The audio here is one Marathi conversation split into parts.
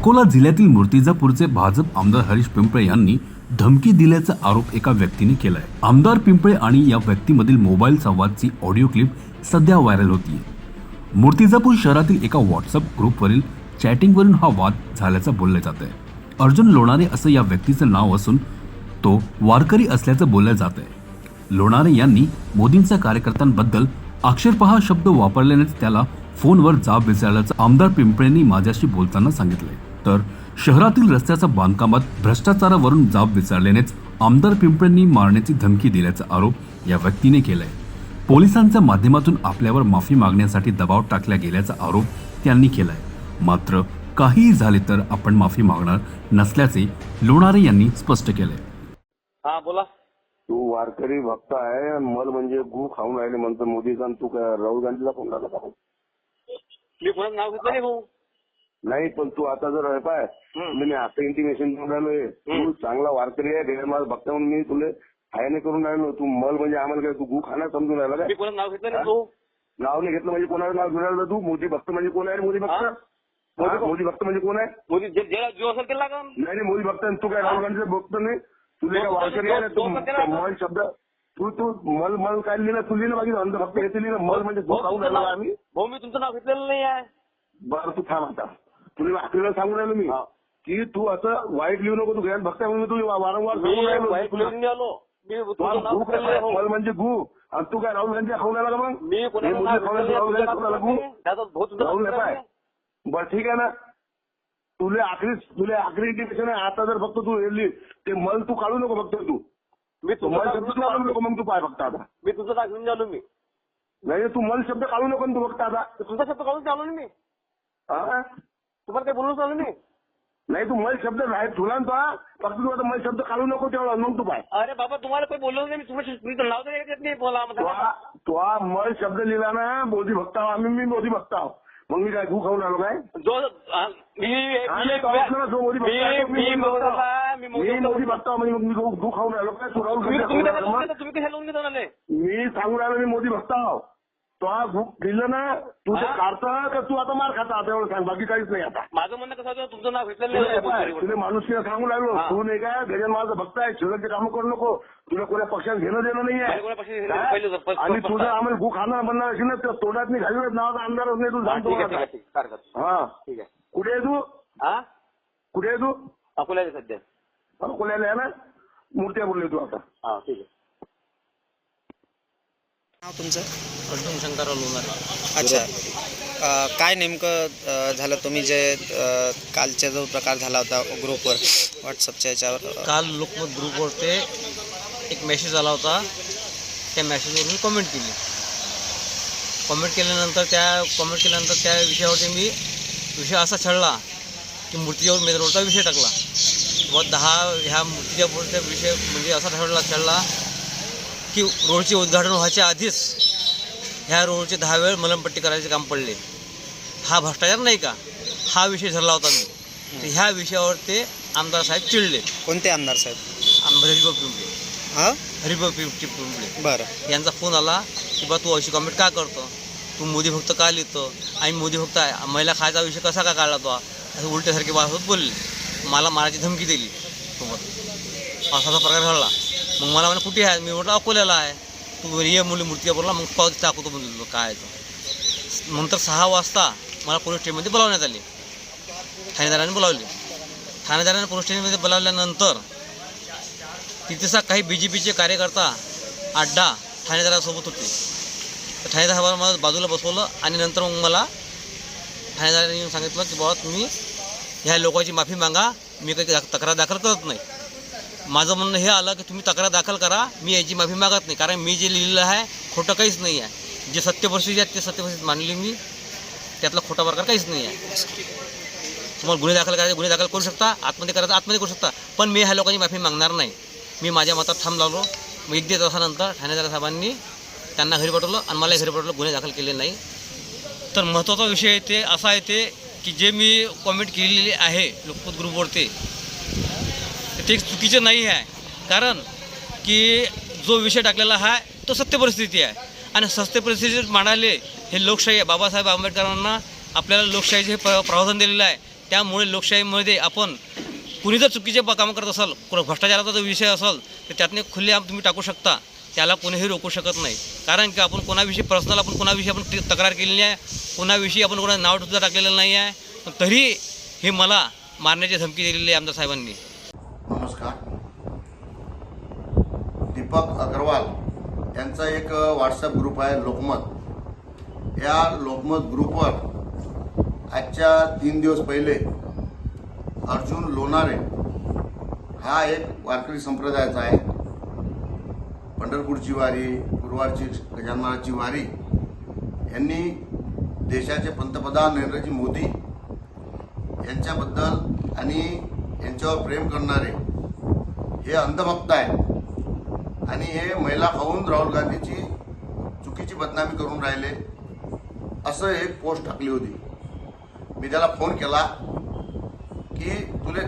अकोला जिल्ह्यातील मूर्तिजापूरचे भाजप आमदार हरीश पिंपळे यांनी धमकी दिल्याचा आरोप एका व्यक्तीने केलाय. आमदार पिंपळे आणि या व्यक्तीमधील मोबाईल संवादची ऑडिओ क्लिप सध्या व्हायरल होती मूर्तिजापूर शहरातील एका व्हॉट्सअप ग्रुपवरील चॅटिंगवरून हा वाद झाल्याचं बोललं जात आहे अर्जुन लोणारे असं या व्यक्तीचं नाव असून तो वारकरी असल्याचं बोललं जात आहे लोणारे यांनी मोदींच्या कार्यकर्त्यांबद्दल आक्षेपहा शब्द वापरल्यानेच त्याला फोनवर जाब विचारल्याचं आमदार पिंपळेंनी माझ्याशी बोलताना सांगितलं तर शहरातील रस्त्याच्या बांधकामात भ्रष्टाचारावरून जाब विचारल्यानेच आमदार पिंपळेंनी मारण्याची धमकी दिल्याचा आरोप या व्यक्तीने केलाय. पोलिसांच्या माध्यमातून आपल्यावर माफी मागण्यासाठी दबाव टाकला गेल्याचा आरोप त्यांनी केलाय. मात्र काहीही झाले तर आपण माफी मागणार नसल्याचे लोणारे यांनी स्पष्ट केलंय. हा बोला. तू वारकरी भक्त आहे मल म्हणजे गु खाऊन राहिले म्हणतो मोदीचा आणि तू राहुल गांधीला फोन लावला का? मी कोणाचं नाव घेतलं नाही भाऊ? नाही पण तू आता जर पाय तुला मी असं इंटिमेशन देऊन राहिलोय तू चांगला वारकरी आहे माझा भक्त म्हणून मी तुला हायने करून राहिलो तू मल म्हणजे आम्हाला काय तू गु खाणार समजून राहिला काय? नाव घेतलं नाही नाव नाही घेतलं म्हणजे कोणाचं नाव घेऊन राहिलं तू? मोदी भक्त म्हणजे कोण आहे मोदी भक्त? हा? हा? मोदी भक्त? म्हणजे कोण आहे? मोदी नाही नाही मोदी भक्त. तू काय राहुल गांधीचं भक्त नाही? तुला काय वारकरी आहे? तू मल शब्द तू तू मल मल काय लिहिलं तू लिहिलं बाकी अंध भक्त येते लिहिलं. मल म्हणजे आम्ही. भाऊ मी तुमचं नाव घेतलेलं नाही आहे. बरं तू थांब आता. तुला आखरीला सांगून राहिलो मी. की तू असं वाईट लिहू नको तू घ्यायला भक्त म्हणून तुला वारंवार सांगून राहिलो. आलो तू मल म्हणजे गु आणि तू काय राहुल गांधी खाऊन राहिला. का मग मी राहिला, गांधी काय. बरं ठीक आहे ना? तुला आखरी तुला आखरी इंटिमेशन आहे आता जर फक्त तू लिह, ते मल तू काढू नको फक्त तू. मी तो नाव शब्द काढू आलो. नको मग तू पाय फक्त आता. मी नाव घेऊन आलो मी. नाही तू मल शब्द काढू नको तू फक्त आता. तुमचा शब्द काढून आलो ना मी. हा? तुम्हाला काही बोलून आलो मी नाही तू मल शब्द नाही तुला ना तो. फक्त तू आता मल शब्द काढू नको तेवढा मग तू पाय. अरे बाबा तुम्हाला काही बोललो नाही? मी तुम्ही तुमचं नाव तर घेत नाही बोला तो म्हणता हा- तो मल शब्द लिहिला ना मोदी भक्त आहो आम्ही मी मोदी भक्त आहो मग मी काय गु खाऊन आलो काय? जो मी नाही, मोदी भक्त म्हणजे मग मी गु खाऊन आलो काय? तू राहुल तुम्ही त्याला आलो? मी सांगून राहिलो मी मोदी भक्त आहो तो बुक दिलं ना तू ते? काढता का तू आता मार खाता आता एवढं सांग बाकी काहीच नाही आता. माझं म्हणणं कसं होतं तुमचं नाव घेतलेलं तुला. तुला माणूस सांगून राहिलो हा. तू नाही काय गजन माझा भक्त आहे शिवराचे कामं करू नको तुला कोणत्या पक्षात घेणं देणं नाही आहे? आणि तुझं आम्हाला भूक खाणार म्हणणार असेल ना तर तोंडात नाही घालून नावाचा आमदारच नाही तू सांगतो. हा. ठीक आहे. कुठे आहे तू? हा? कुठे आहे तू? अकोल्याला सध्या. अकोल्याला आहे ना? मूर्त्या बोलले तू आता. हा ठीक आहे. नाव तुमचं? अर्जुन शंकरराव लोणारे. अच्छा. अ, काय नेमकं अ, झालं? तुम्ही जे अ, कालचा जो प्रकार झाला होता ग्रुपवर व्हॉट्सअपच्या याच्यावर काल लोकमत ग्रुपवर ते एक मेसेज आला होता. त्या मेसेजवर मी कमेंट केली. कमेंट केल्यानंतर त्या कमेंट केल्यानंतर त्या विषयावरती मी विषय असा छळला की मूर्तीच्यावर मेदरोडचा विषय टाकला. व दहा ह्या मूर्तीच्या विषय म्हणजे असा ठरला छळला की रोडचे उद्घाटन व्हायच्या आधीच ह्या रोडचे दहा वेळ मलमपट्टी करायचे काम पडले. हा भ्रष्टाचार नाही का? हा विषय धरला होता मी. तर ह्या विषयावर ते आमदार साहेब चिडले. कोणते आमदार साहेब? आम- हरिभाऊ पिंपळे. हां? हरिभाऊ पिंपळे पिंपळे. बरं. यांचा फोन आला की बा तू अशी कमेंट का करतो? तू मोदी भक्त का लिहितो? आम्ही मोदी भक्त आहे महिला खायचा विषय कसा का काढला तो? असं उलट्यासारखे बाळासोबत बोलले. मला मारायची धमकी दिली. सोबत असा प्रकार घडला. मग मला म्हणे कुठे आहे? मी म्हटलं अकोल्याला आहे. तू ये मुली मूर्ती बोलला मग पाव टाकतो म्हणतो काय आहे तो? नंतर सहा वाजता मला पोलीस स्टेशनमध्ये बोलावण्यात आले. ठाणेदाराने बोलावले. ठाणेदाराने पोलीस स्टेशनमध्ये बोलावल्यानंतर तिथेचा काही बी जे पीचे कार्यकर्ता अड्डा ठाणेदारासोबत होते. तर ठाणेदार मला बाजूला बसवलं आणि नंतर मग मला ठाणेदाराने येऊन सांगितलं की बाबा तुम्ही ह्या लोकांची माफी मागा. मी काही तक्रार दाखल करत नाही. माझं म्हणणं हे आलं की तुम्ही तक्रार दाखल करा. मी याची माफी मागत नाही. कारण मी जे लिहिलेलं आहे खोटं काहीच नाही आहे. जे सत्यपरिस्थिती आहेत ते सत्यपरिस्थिती मानली मी. त्यातला खोटा प्रकार काहीच नाही आहे. तुम्हाला गुन्हे दाखल करायचे गुन्हे दाखल करू शकता. आतमध्ये करायचं आतमध्ये करू शकता. पण मी ह्या लोकांची माफी मागणार नाही. मी माझ्या मतात थांब लावलो. मग एक दीड तासानंतर ठाणेदार साहेबांनी त्यांना घरी पाठवलं आणि मला घरी पाठवलं गुन्हे दाखल केले नाही. तर महत्त्वाचा विषय येते असा येते की जे मी कॉमेंट केलेली आहे लोकमत ग्रुपवरती ते चुकीचे नाही आहे. कारण की जो विषय टाकलेला आहे तो सत्य परिस्थिती आहे. आणि सत्य परिस्थितीत मांडायले हे लोकशाही बाबासाहेब आंबेडकरांना आपल्याला लोकशाहीचे हे प्र प्रावधान दिलेलं आहे. त्यामुळे लोकशाहीमध्ये आपण कुणी जर चुकीचे कामं करत असाल कुणा भ्रष्टाचाराचा जर विषय असेल तर त्यातने खुले तुम्ही टाकू शकता. त्याला कोणीही रोखू शकत नाही. कारण की आपण कोणाविषयी पर्सनल आपण कोणाविषयी आपण तक्रार केलेली आहे कोणाविषयी आपण कोणा नावसुद्धा टाकलेलं नाही आहे. तरी हे मला मारण्याची धमकी दिलेली आहे आमदार साहेबांनी. दीपक अग्रवाल यांचा एक व्हॉट्सअप ग्रुप आहे लोकमत. या लोकमत ग्रुपवर आजच्या तीन दिवस पहिले अर्जुन लोणारे हा एक वारकरी संप्रदायाचा आहे. पंढरपूरची वारी गुरुवारची गजाननाची वारी यांनी देशाचे पंतप्रधान नरेंद्रजी मोदी यांच्याबद्दल आणि यांच्यावर प्रेम करणारे हे अंधभक्त आहेत. आणि हे महिला खाऊन राहुल गांधीची चुकीची बदनामी करून राहिले. असं एक पोस्ट टाकली होती. मी त्याला फोन केला की तुले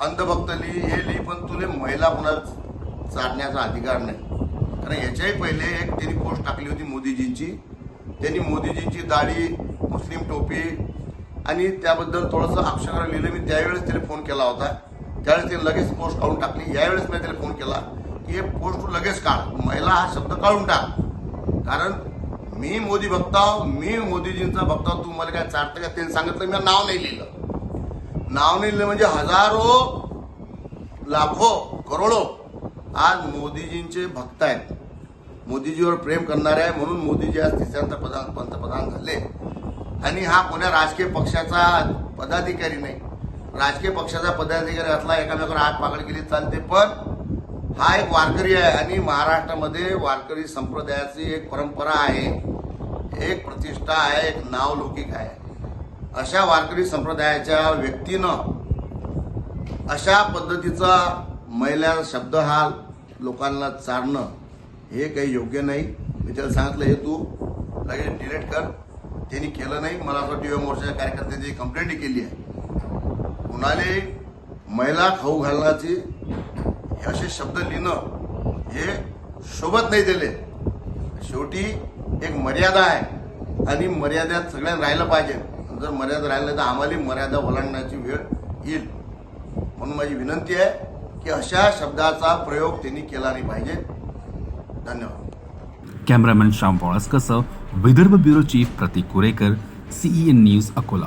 अंधभक्त लिही हे लिही पण तुले महिला कोणाला चाडण्याचा अधिकार नाही. कारण याच्याही पहिले एक त्यांनी पोस्ट टाकली होती मोदीजींची. त्यांनी मोदीजींची दाढी मुस्लिम टोपी आणि त्याबद्दल थोडंसं अक्षर लिहिलं. मी त्यावेळेस त्याला फोन केला होता. त्यावेळेस त्याने लगेच पोस्ट काढून टाकली. यावेळेस मी त्याला फोन केला. हे पोस्ट तू लगेच काढ. महिला हा शब्द काढून टाक. कारण मी मोदी भक्त आहो, मी मोदीजींचा भक्त आहो, तू मला काय चाटतं का त्यांनी सांगितलं? मी नाव नाही लिहिलं. नाव नाही लिहिलं म्हणजे हजारो लाखो करोडो आज मोदीजींचे भक्त आहेत. मोदीजीवर प्रेम करणारे आहे म्हणून मोदीजी आज तिसऱ्यांदा प्रधान पंतप्रधान झाले. आणि हा कोण्या राजकीय पक्षाचा पदाधिकारी नाही. राजकीय पक्षाचा पदाधिकारी असला एकामेकावर हात पाकड केली चालते. पण हा एक वारकरी आहे आणि महाराष्ट्रामध्ये वारकरी संप्रदायाची एक परंपरा आहे. एक प्रतिष्ठा आहे एक नाव लौकिक आहे. अशा वारकरी संप्रदायाच्या व्यक्तीनं अशा पद्धतीचा महिला शब्द हा लोकांना चारणं हे काही योग्य नाही. मी त्याला सांगितलं हे तू लगेच डिलीट कर. त्यांनी केलं नाही. मला असं टी व्ही मोर्चाच्या कार्यकर्त्यांची कंप्लेंटही केली आहे कुणाले महिला खाऊ घालण्याची असे शब्द लिहिणं हे शोभत नाही दिले शेवटी एक मर्यादा आहे. आणि मर्यादेत सगळ्यांना राहिलं पाहिजे. जर मर्यादा राहिलं तर आम्हाला मर्यादा ओलांडण्याची वेळ येईल. म्हणून माझी विनंती आहे की अशा शब्दाचा प्रयोग त्यांनी केला नाही पाहिजे. धन्यवाद. Cameraman Shyam पळसकसह Vidarbha bureau chief Pratik Kurekar CEN news Akola.